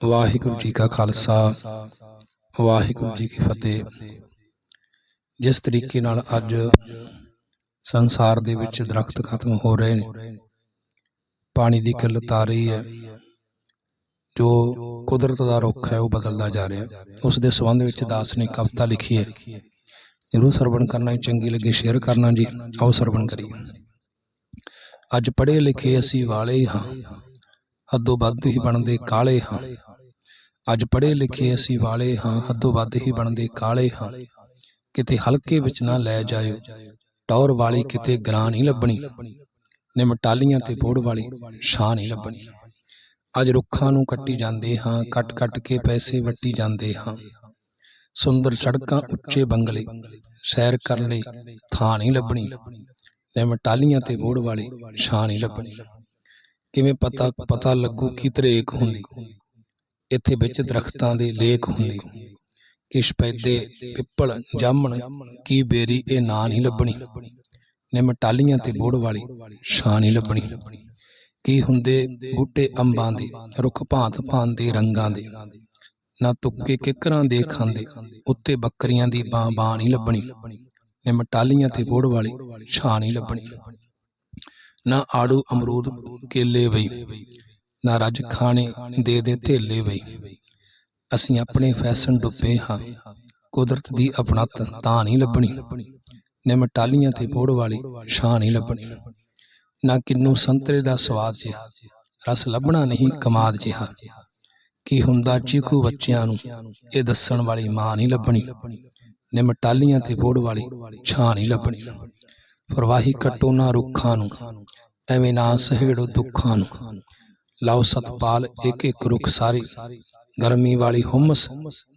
ਵਾਹਿਗੁਰੂ ਜੀ ਕਾ ਖਾਲਸਾ, ਵਾਹਿਗੁਰੂ ਜੀ ਕੀ ਫਤਿਹ। ਜਿਸ ਤਰੀਕੇ ਨਾਲ ਅੱਜ ਸੰਸਾਰ ਦੇ ਵਿੱਚ ਦਰਖਤ ਖਤਮ ਹੋ ਰਹੇ ਨੇ, ਪਾਣੀ ਦੀ ਕਿੱਲਤ ਆ ਰਹੀ ਹੈ, ਜੋ ਕੁਦਰਤ ਦਾ ਰੁੱਖ ਹੈ, ਉਹ ਬਦਲਦਾ ਜਾ ਰਿਹਾ। ਹੈ ਉਸ ਦੇ ਸੰਬੰਧ ਵਿੱਚ ਦਾਸ ਨੇ ਕਵਿਤਾ ਲਿਖੀ ਹੈ। ਜਰੂਰ ਸਰਵਣ ਕਰਨਾ ਚੰਗੀ ਲੱਗੇ, ਸ਼ੇਅਰ ਕਰਨਾ ਜੀ। ਆਓ ਸਰਵਣ ਕਰੀਏ। ਅੱਜ ਪੜ੍ਹੇ ਲਿਖੇ ਅਸੀਂ ਵਾਲੇ ਹਾਂ, ਹੱਦੋਂ ਵੱਧ ਹੀ ਬਣਦੇ ਕਾਲੇ ਹਾਂ। ਅੱਜ ਪੜ੍ਹੇ ਲਿਖੇ ਅਸੀਂ ਵਾਲੇ ਹਾਂ, ਹੱਦੋਂ ਵੱਧ ਹੀ ਬਣਦੇ ਕਾਲੇ ਹਾਂ। ਕਿਤੇ ਹਲਕੇ ਵਿੱਚ ਨਾ ਲੈ ਜਾਇਓ, ਟੌਰ ਵਾਲੀ ਕਿਤੇ ਗਰਾਂ ਨਹੀਂ ਲੱਭਣੀ, ਨਿਮਟਾਲੀਆਂ ਤੇ ਬੋੜ ਵਾਲੀ ਛਾਂ ਨਹੀਂ ਲੱਭਣੀ। ਅੱਜ ਰੁੱਖਾਂ ਨੂੰ ਕੱਟੀ ਜਾਂਦੇ ਹਾਂ ਕੱਟ ਕੱਟ ਕੇ ਪੈਸੇ ਵੱਟੀ ਜਾਂਦੇ ਹਾਂ। ਸੁੰਦਰ ਸੜਕਾਂ ਉੱਚੇ ਬੰਗਲੇ, ਸੈਰ ਕਰਨ ਲਈ ਥਾਂ ਨਹੀਂ ਲੱਭਣੀ, ਨਿਮਟਾਲੀਆਂ ਤੇ ਬੋੜ ਵਾਲੀ ਛਾਂ ਨਹੀਂ ਲੱਭਣੀ। ਕਿਵੇਂ ਪਤਾ ਪਤਾ ਲੱਗੂ ਕੀ ਤਰੇਕ ਹੁੰਦੀ। ਇੱਥੇ ਵਿੱਚ ਦਰਖਤਾਂ ਦੇ ਲੇਖ ਹੁੰਦੇ। ਕਿਸ਼ ਪੈਦੇ ਪਿੱਪਲ ਜਾਮਣ ਕੀ ਬੇਰੀ ਇਹ ਨਾਂ ਨਹੀਂ ਲੱਭਣੀ। ਨਿਮਟਾਲੀਆਂ ਤੇ ਬੋੜ ਵਾਲੀ ਛਾਂ ਨਹੀਂ ਲੱਭਣੀ। ਕੀ ਹੁੰਦੇ ਬੂਟੇ ਅੰਬਾਂ ਦੇ ਰੁੱਖ ਭਾਂਤ ਭਾਂਤ ਦੇ ਰੰਗਾਂ ਦੇ। ਨਾ ਤੁੱਕੇ ਕਿਕਰਾਂ ਦੇ ਖਾਂਦੇ ਉੱਤੇ ਬੱਕਰੀਆਂ ਦੀ ਬਾਂ ਬਾਂ ਨਹੀਂ ਲੱਭਣੀ। ਨਿਮਟਾਲੀਆਂ ਤੇ ਬੋੜ ਵਾਲੀ ਛਾਂ ਨਹੀਂ ਲੱਭਣੀ। ਨਾ ਆੜੂ ਅਮਰੂਦ ਕੇਲੇ ਵਈ ਨਾ ਰੱਜ ਖਾਣੇ ਦੇ ਦੇ ਥੇਲੇ ਵਈ ਅਸੀਂ ਆਪਣੇ ਫੈਸ਼ਨ ਡੁੱਬੇ ਹਾਂ। ਕੁਦਰਤ ਦੀ ਅਪਣਤ ਤਾਂ ਨਹੀਂ ਲੱਭਣੀ। ਨਿਮਟਾਲੀਆਂ ਤੇ ਬੋੜ ਵਾਲੀ ਛਾਂ ਨਹੀਂ ਲੱਭਣੀ। ਨਾ ਕਿੰਨੂ ਸੰਤਰੇ ਦਾ ਸਵਾਦ ਜਿਹਾ। ਰਸ ਲੱਭਣਾ ਨਹੀਂ ਕਮਾਦ ਜਿਹਾ। ਕੀ ਹੁੰਦਾ ਚੀਖੂ ਬੱਚਿਆਂ ਨੂੰ? ਇਹ ਦੱਸਣ ਵਾਲੀ ਮਾਂ ਨਹੀਂ ਲੱਭਣੀ। ਨਿਮਟਾਲੀਆਂ ਤੇ ਬੋੜ ਵਾਲੀ ਛਾਂ ਨਹੀਂ ਲੱਭਣੀ। ਪ੍ਰਵਾਹੀ ਕੱਟੋ ਨਾ ਰੁੱਖਾਂ ਨੂੰ। ਐਵੇਂ ਨਾ ਸਹਿੜੋ ਦੁੱਖਾਂ ਨੂੰ। ਲਾਓ ਸਤਪਾਲ ਇੱਕ ਇੱਕ ਰੁੱਖ ਸਾਰੇ। ਗਰਮੀ ਵਾਲੀ ਹੁਮਸ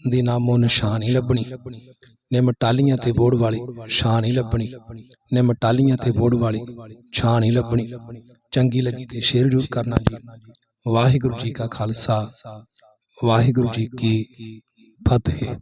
ਦੀ ਨਾਮੋ ਨਿਸ਼ਾਨ ਨਹੀਂ ਲੱਭਣੀ। ਨਿਮਟਾਲੀਆਂ ਤੇ ਬੋੜ ਵਾਲੀ ਛਾਂ ਨਹੀਂ ਲੱਭਣੀ। ਨਿਮਟਾਲੀਆਂ ਤੇ ਬੋੜ ਵਾਲੀ ਛਾਂ ਹੀ ਲੱਭਣੀ। ਚੰਗੀ ਲੱਗੀ ਤੇ ਸ਼ੇਅਰ ਜ਼ਰੂਰ ਕਰਨਾ ਜੀ। ਵਾਹਿਗੁਰੂ ਜੀ ਕਾ ਖਾਲਸਾ। ਵਾਹਿਗੁਰੂ ਜੀ ਕੀ ਫਤਿਹ।